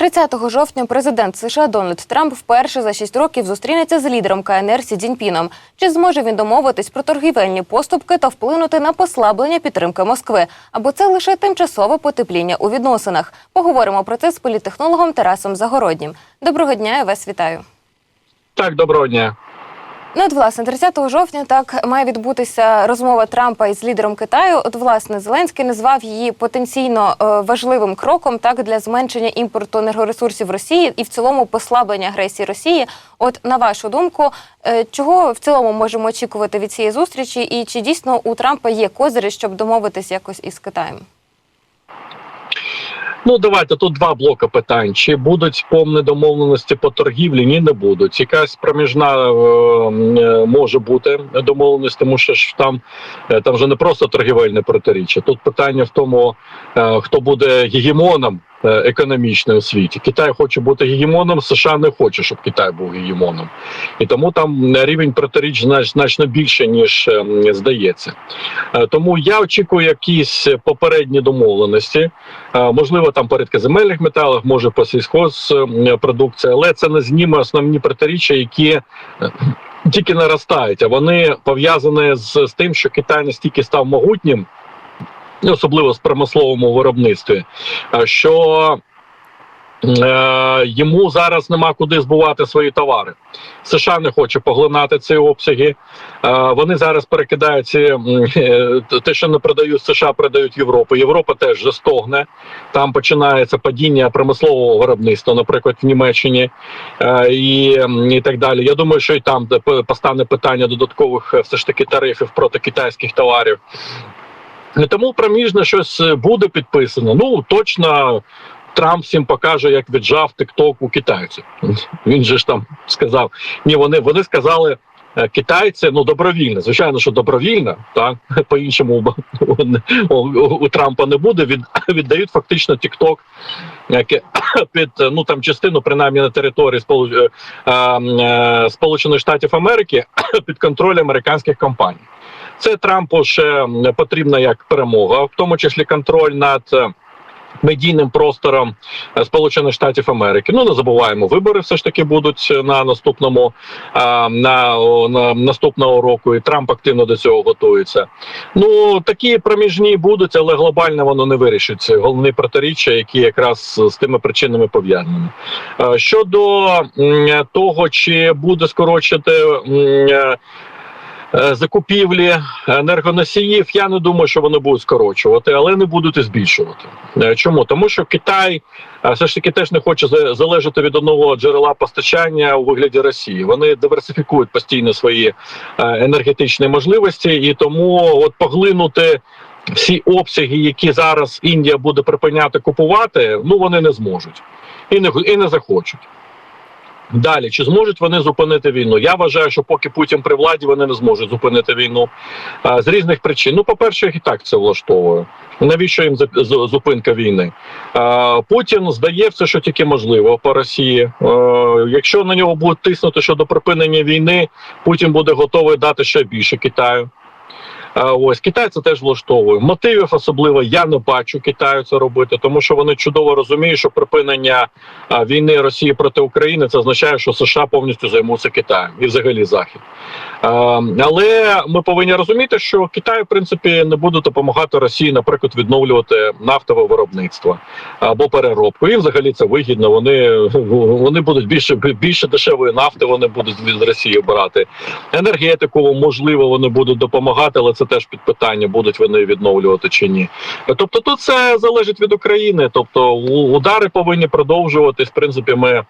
30 жовтня президент США Дональд Трамп вперше за 6 років зустрінеться з лідером КНР Сі Дзіньпіном. Чи зможе він домовитись про торгівельні поступки та вплинути на послаблення підтримки Москви? Або це лише тимчасове потепління у відносинах? Поговоримо про це з політтехнологом Тарасом Загороднім. Доброго дня, я вас вітаю. Так, доброго дня. Ну, от, власне, 30 жовтня так має відбутися розмова Трампа із лідером Китаю. От, власне, Зеленський назвав її потенційно е, важливим кроком так для зменшення імпорту енергоресурсів Росії і в цілому послаблення агресії Росії. От на вашу думку, е, чого в цілому можемо очікувати від цієї зустрічі, і чи дійсно у Трампа є козирі, щоб домовитись якось із Китаєм? Ну давайте тут два блоки питань: чи будуть повні домовленості по торгівлі? Ні, не будуть. Якась проміжна е, е, може бути домовленість, тому що ж там, е, там вже не просто торгівельне протиріччя. Тут питання в тому, е, хто буде гегемоном е, економічним у світі. Китай хоче бути гегемоном, США не хоче, щоб Китай був гегемоном, і тому там рівень протиріч значно більше ніж е, здається. Е, Тому я очікую якісь попередні домовленості. Е, Можливо, там порядка земельних металах, може по сільхозпродукції, але це не зніме основні протиріччя, які е, тільки наростають. А вони пов'язані з, з тим, що Китай настільки став могутнім, особливо з промисловому виробництві, що е, йому зараз нема куди збувати свої товари. США не хоче поглинати ці обсяги. Е, Вони зараз перекидають е, те, що не продають США, продають Європу. Європа теж вже стогне. Там починається падіння промислового виробництва, наприклад, в Німеччині е, і, і так далі. Я думаю, що і там постане питання додаткових е, все ж таки тарифів проти китайських товарів. Тому проміжно щось е, буде підписано. Ну точно. Трамп всім покаже, як віджав тикток у китайців. Він же ж там сказав: ні, вони вони сказали е, китайці, ну добровільно. Звичайно, що добровільно, так по-іншому у, у, Трампа не буде. Від, віддають фактично тікток під ну там частину, принаймні на території Сполуч... е, е, Сполучених Штатів Америки під контроль американських компаній. Це Трампу ще потрібна як перемога, в тому числі контроль над. е, Медійним простором е, Сполучених Штатів Америки. Ну не забуваємо, вибори все ж таки будуть на наступному на, на наступного року, і Трамп активно до цього готується. Ну такі проміжні будуть, але глобально воно не вирішить ці головні протиріччя, які якраз з тими причинами пов'язані. Е, Щодо того, чи буде скорочити. Е, е, Закупівлі енергоносіїв, я не думаю, що вони будуть скорочувати, але не будуть і збільшувати. Е, Чому? Тому що Китай е, все ж таки теж не хоче залежати від одного джерела постачання у вигляді Росії. Вони диверсифікують постійно свої е, енергетичні можливості, і тому от поглинути всі обсяги, які зараз Індія буде припиняти купувати, ну вони не зможуть і не і не захочуть. Далі чи зможуть вони зупинити війну? Я вважаю, що поки Путін при владі вони не зможуть зупинити війну а, з різних причин. Ну, по-перше, їх і так це влаштовує. Навіщо їм зупинка війни? А, Путін здає все, що тільки можливо по Росії. Е, Якщо на нього будуть тиснути щодо припинення війни, Путін буде готовий дати ще більше Китаю. А, Ось Китай це теж влаштовує. Мотивів особливо я не бачу Китаю це робити, тому що вони чудово розуміють, що припинення війни Росії проти України це означає, що США повністю займуться Китаєм і взагалі Захід. Але ми повинні розуміти, що Китай, в принципі, не буде допомагати Росії, наприклад, відновлювати нафтове виробництво або переробку. І взагалі це вигідно. Вони вони будуть більше більше дешевої нафти. Вони будуть від Росії брати енергетику. Можливо, вони будуть допомагати, але це теж під питання, будуть вони відновлювати чи ні. Тобто, тут це залежить від України. Тобто, удари повинні продовжуватись. В принципі, ми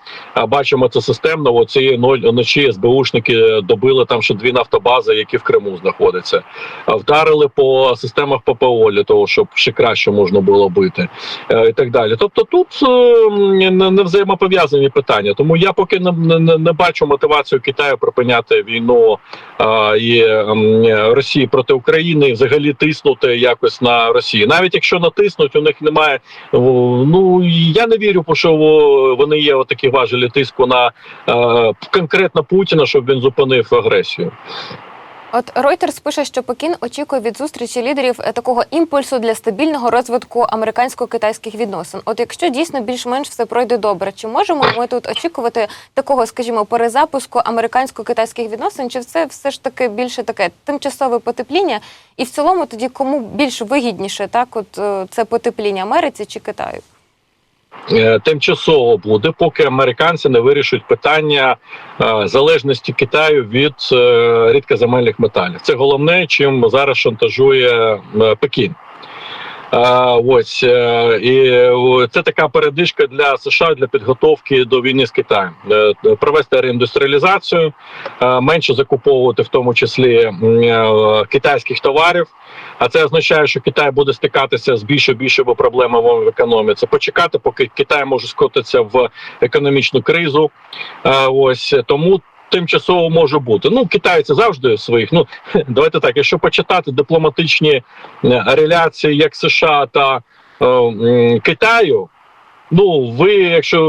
бачимо це системно. О, ночі СБУшники добили там ще дві нафтобази, які в Криму знаходяться. Вдарили по системах ППО для того, щоб ще краще можна було бити е, і так далі. Тобто, тут е, не, взаємопов'язані питання. Тому я поки не, бачу мотивацію Китаю припиняти війну і Росії проти України і взагалі тиснути якось на Росію. Навіть якщо натиснуть, у них немає. Ну я не вірю, що вони є отакі важелі тиску на е, конкретно Путіна, щоб він зупинив агресію. От Reuters пише, що Пекін очікує від зустрічі лідерів е, такого імпульсу для стабільного розвитку американсько-китайських відносин. От якщо дійсно більш-менш все пройде добре, чи можемо ми тут очікувати такого, скажімо, перезапуску американсько-китайських відносин? Чи це все ж таки більше таке тимчасове потепління? І в цілому тоді кому більш вигідніше, так от е, це потепління Америці чи Китаю? Е, тимчасово буде, поки американці не вирішують питання е, залежності Китаю від е, рідкоземельних металів. Це головне, чим зараз шантажує Пекін. Е, Ось е, і це така передишка для США для підготовки до війни з Китаєм. Е, Провести реіндустріалізацію, менше закуповувати в тому числі китайських товарів. А це означає, що Китай буде стикатися з більше більшими проблемами в економіці. Почекати, поки Китай може скотитися в економічну кризу. Ось тому. Тимчасово може бути. Ну, китайці завжди своїх. Ну давайте так. Якщо почитати дипломатичні е, реляції як США та е, Китаю. Ну, ви, якщо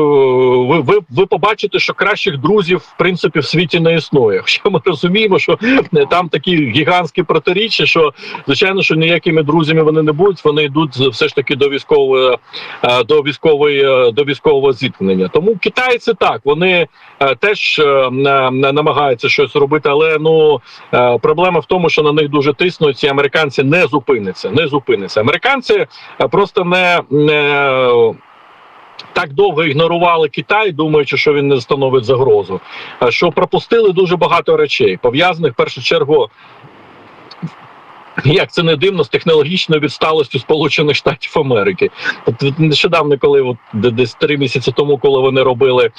ви, ви, ви побачите, що кращих друзів в принципі в світі не існує. Хоча ми розуміємо, що е, там такі гігантські протиріччя, що звичайно, що ніякими друзями вони не будуть. Вони йдуть все ж таки до військової е, до військової е, до військового зіткнення. Тому китайці так вони теж на- на- намагаються щось робити, але ну проблема в тому, що на них дуже тиснуть, і американці не зупиняться. Не зупиняться. Американці просто не. не так довго ігнорували Китай, думаючи, що він не становить загрозу. Що пропустили дуже багато речей, пов'язаних в першу чергу. Як це не дивно з технологічною відсталостю Сполучених Штатів Америки. От нещодавно, коли от десь три місяці тому, коли вони робили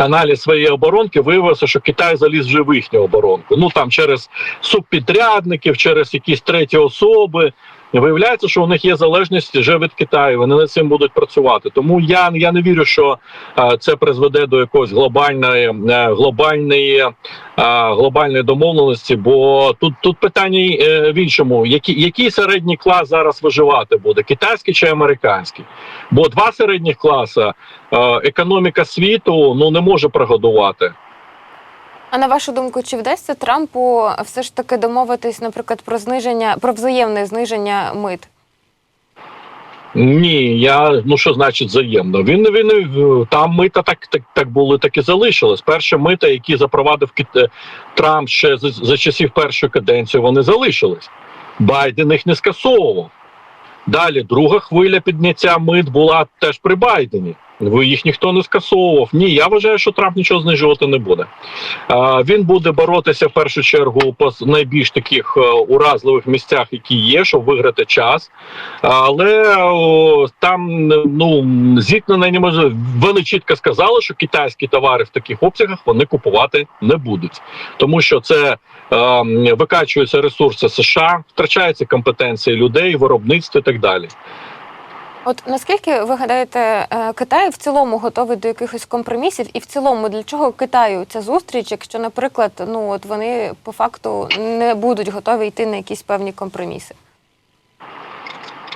аналіз своєї оборонки, виявилося, що Китай заліз вже в їхню оборонку. Ну там через субпідрядників, через якісь треті особи. Виявляється, що у них є залежність вже від Китаю. Вони над цим будуть працювати. Тому я, я не вірю, що це призведе до якоїсь глобальної е, глобальної, глобальної домовленості. Бо тут тут питання е, в іншому: який, який середній клас зараз виживати буде: китайський чи американський? Бо два середніх класи е, економіка світу ну не може прогодувати. А на вашу думку, чи вдасться Трампу все ж таки домовитись, наприклад, про зниження про взаємне зниження мит? Ні, я ну що значить взаємно? Він він е, там мита так, так, так були, так і залишились. Перші мита, які запровадив Кит- Трамп ще за, за часів першої каденції, вони залишились. Байден їх не скасовував. Далі друга хвиля підняття мит була теж при Байдені. Їх ніхто не скасовував. Ні, я вважаю, що Трамп нічого знижувати не буде. Він буде боротися в першу чергу по найбільш таких е, уразливих місцях, які є, щоб виграти час. Але там ну зіткнення неможливо. Вони чітко сказали, що китайські товари в таких обсягах вони купувати не будуть, тому що це е, викачуються ресурси США, втрачаються компетенції людей, виробництво і так далі. От наскільки ви гадаєте, е, Китай в цілому готовий до якихось компромісів, і в цілому для чого Китаю ця зустріч, якщо, наприклад, ну от вони по факту не будуть готові йти на якісь певні компроміси?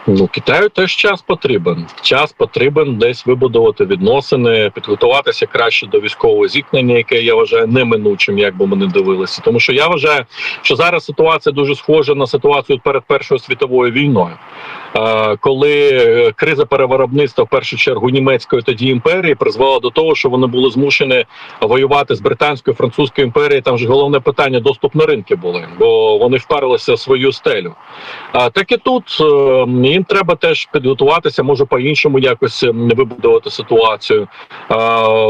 Ну, Китаю теж час потрібен. Час потрібен десь вибудувати відносини, підготуватися краще до військового зіткнення, яке я вважаю неминучим, як би ми не дивилися. Тому що я вважаю, що зараз ситуація дуже схожа на ситуацію перед Першою світовою війною, коли е, криза перевиробництва в першу чергу німецької тоді імперії призвела до того, що вони були змушені воювати з британською французькою імперією. Там ж головне питання доступ на ринки були, бо вони вперлися в свою стелю. Так і тут е, їм треба теж підготуватися, може по-іншому якось е, вибудувати ситуацію,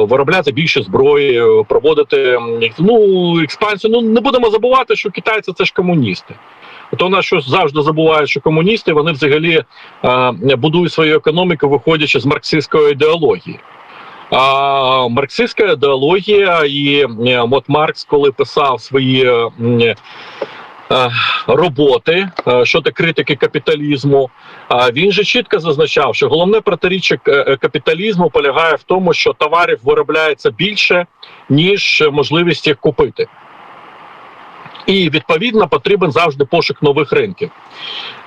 виробляти більше зброї, проводити ну експансію. Ну не будемо забувати, що китайці це ж комуністи. То у нас щось завжди забувають, що комуністи вони взагалі будують свою економіку, виходячи з марксистської ідеології. А марксистська ідеологія, і е, от Маркс, коли писав свої роботи е, щодо критики капіталізму, а він же чітко зазначав, що головне протиріччя е, капіталізму полягає в тому, що товарів виробляється більше, ніж можливість їх купити. І відповідно потрібен завжди пошук нових ринків.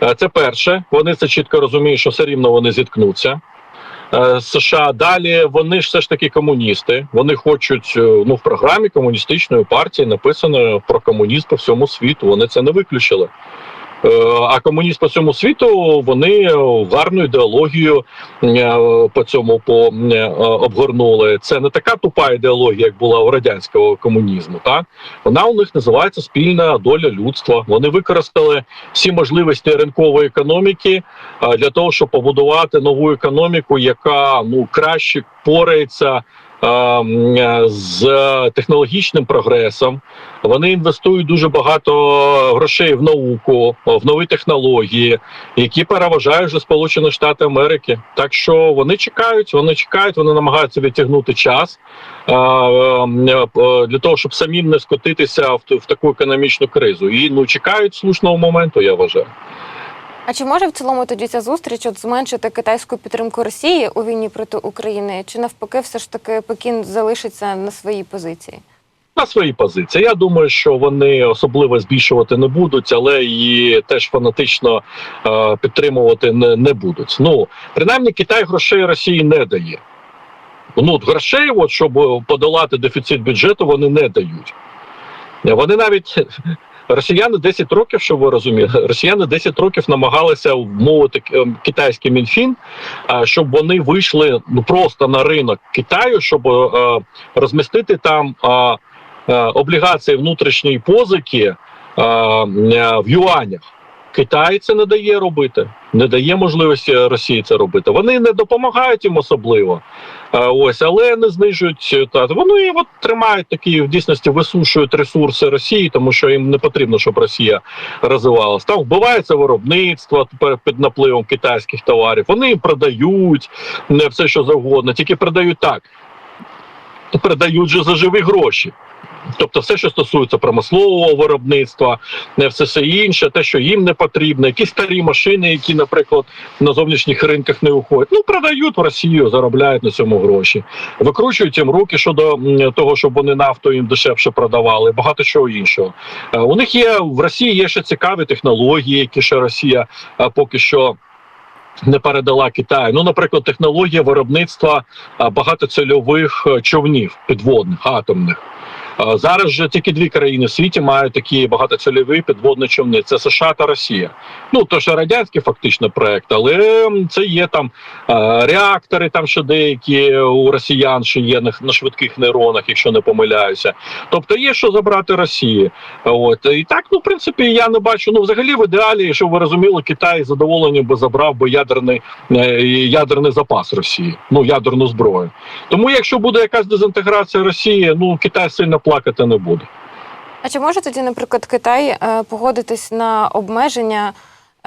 Е, Це перше. Вони це чітко розуміють, що все рівно вони зіткнуться. Е, США. Далі вони ж все ж таки комуністи. Вони хочуть е, ну в програмі комуністичної партії написано про комунізм по всьому світу. Вони це не виключили. Е, А комунізм по всьому світу вони гарну ідеологію е, по цьому по е, обгорнули. Це не така тупа ідеологія, як була у радянського комунізму. Так вона у них називається спільна доля людства. Вони використали всі можливості ринкової економіки для того, щоб побудувати нову економіку, яка ну краще порається. Е, З технологічним прогресом вони інвестують дуже багато грошей в науку, в нові технології, які переважають вже Сполучені Штати Америки. Так що вони чекають, вони чекають, вони намагаються відтягнути час е, для того, щоб самим не скотитися в таку економічну кризу. І ну чекають слушного моменту, я вважаю. А чи може в цілому тоді ця зустріч от зменшити китайську підтримку Росії у війні проти України? Чи навпаки, все ж таки Пекін залишиться на своїй позиції? на свої позиції. Я думаю, що вони особливо збільшувати не будуть, але і теж фанатично е, підтримувати не, не будуть. Ну принаймні Китай грошей Росії не дає. Ну грошей, от, щоб подолати дефіцит бюджету, вони не дають. Вони навіть. Росіяни 10 років, щоб ви розуміли, росіяни 10 років намагалися вмовити е, китайський мінфін, е, щоб вони вийшли ну просто на ринок Китаю, щоб е, розмістити там облігації внутрішньої позики в юанях. Китай це не дає робити, не дає можливості Росії це робити. Вони не допомагають їм особливо. Ось, але не знижують е, та вони от тримають такі в дійсності висушують ресурси Росії, тому що їм не потрібно, щоб Росія розвивалася. Там вбивається виробництво під напливом китайських товарів. Вони продають не все, що завгодно, тільки продають так. Передають же за живі гроші. Тобто, все, що стосується промислового виробництва, все все інше, те, що їм не потрібно, якісь старі машини, які, наприклад, на зовнішніх ринках не уходять, ну продають в Росію, заробляють на цьому гроші, викручують їм руки щодо того, щоб вони нафту їм дешевше продавали, багато чого іншого. Е, У них є в Росії є ще цікаві технології, які ще Росія е, поки що. Не передала Китаю. Ну, наприклад, технологія виробництва а, багатоцільових е, човнів підводних атомних. Зараз же тільки дві країни в світі мають такі багатоцільові підводні човни: це США та Росія. Ну то що радянський фактично проект, але це є там реактори, там ще деякі у росіян ще є на, швидких нейронах, якщо не помиляюся. Тобто є що забрати Росії. От і так, ну в принципі, я не бачу. Ну, взагалі, в ідеалі, щоб ви розуміли, Китай з задоволенням би забрав би ядерний е, ядерний запас Росії, ну ядерну зброю. Тому, якщо буде якась дезінтеграція Росії, ну Китай сильно плакати не буде. А чи може тоді, наприклад, Китай е, погодитись на обмеження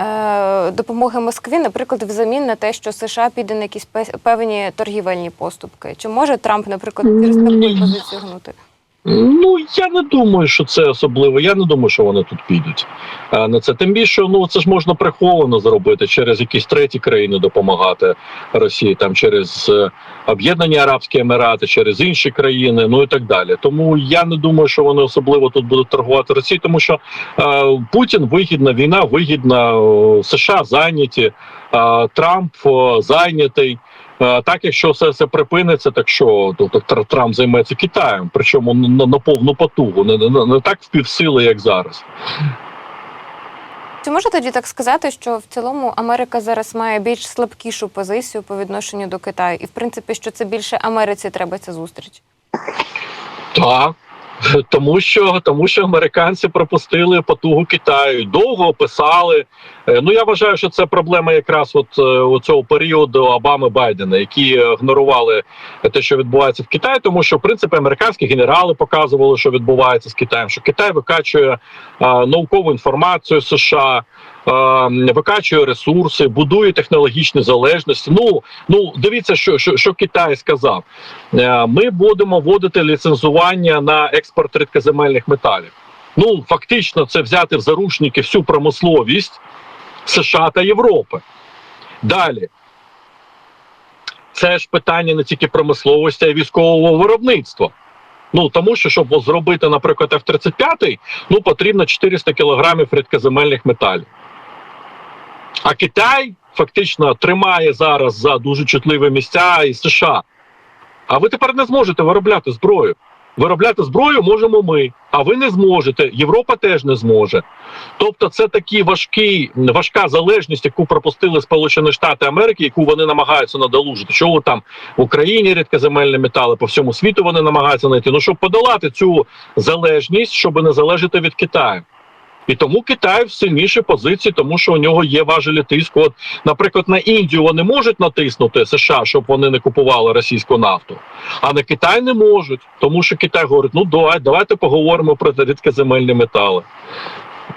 е, допомоги Москві, наприклад, взамін на те, що США піде на якісь пе- певні торгівельні поступки? Чи може Трамп, наприклад, через таку позицію гнути? Ну я не думаю, що це особливо. Я не думаю, що вони тут підуть а, на це. Тим більше, ну це ж можна приховано зробити через якісь треті країни допомагати Росії, там через е, Об'єднані Арабські Емірати, через інші країни, ну і так далі. Тому я не думаю, що вони особливо тут будуть торгувати Росії, тому що е, Путін вигідна, війна вигідна, е, США зайняті, е, Трамп е, зайнятий. Е, Так, якщо все це припиниться, так що тобто Трамп займеться Китаєм, причому на, на повну потугу, не, не, не так в півсили, як зараз. Чи може тоді так сказати, що в цілому Америка зараз має більш слабкішу позицію по відношенню до Китаю, і в принципі, що це більше Америці треба ця зустріч? Так. Тому що тому що американці пропустили потугу Китаю, довго описали. Е, Ну я вважаю, що це проблема якраз от е, у цього періоду Обами Байдена, які е, ігнорували те, що відбувається в Китаї, тому що в принципі американські генерали показували, що відбувається з Китаєм, що Китай викачує е, наукову інформацію США. Е, Викачує ресурси, будує технологічні залежності. Ну ну дивіться, що що, що Китай сказав. Е, Ми будемо вводити ліцензування на експорт рідкоземельних металів. Ну фактично, це взяти в заручники всю промисловість США та Європи. Далі. Це ж питання не тільки промисловості, а й військового виробництва. Ну тому що, щоб зробити, наприклад, F-35, ну потрібно 400 кілограмів рідкоземельних металів. А Китай фактично тримає зараз за дуже чутливі місця і США. А ви тепер не зможете виробляти зброю. Виробляти зброю можемо ми, а ви не зможете. Європа теж не зможе. Тобто, це такі важкі, важка залежність, яку пропустили Сполучені Штати Америки, яку вони намагаються надолужити. Що там в Україні рідкоземельні метали по всьому світу вони намагаються знайти. Ну щоб подолати цю залежність, щоб не залежати від Китаю. І тому Китай в сильнішій позиції, тому що у нього є важелі тиску. От, наприклад, на Індію вони можуть натиснути США, щоб вони не купували російську нафту, а на Китай не можуть, тому що Китай говорить: ну давай, давайте поговоримо про рідкоземельні метали.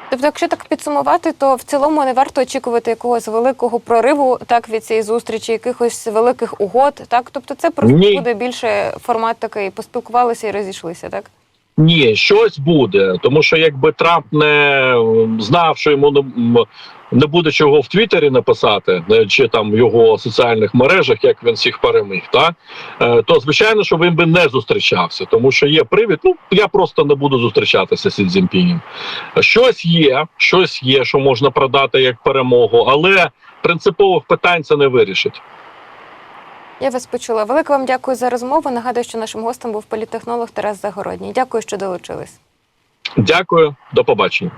Тобто, якщо так підсумувати, то в цілому не варто очікувати якогось великого прориву так від цієї зустрічі, якихось великих угод. Так, тобто, це просто Ні. буде більше формат такий, поспілкувалися і розійшлися, так. Ні, щось буде, тому що якби Трамп не знав, що йому не, буде чого в Твіттері написати, е, чи там в його соціальних мережах, як він всіх переміг, та е, то звичайно, що він би не зустрічався, тому що є привід. Ну я просто не буду зустрічатися з Сі Щось є, щось є, що можна продати як перемогу, але принципових питань це не вирішить. Я вас почула. Велике вам дякую за розмову. Нагадую, що нашим гостем був політехнолог Тарас Загородній. Дякую, що долучились. Дякую, до побачення.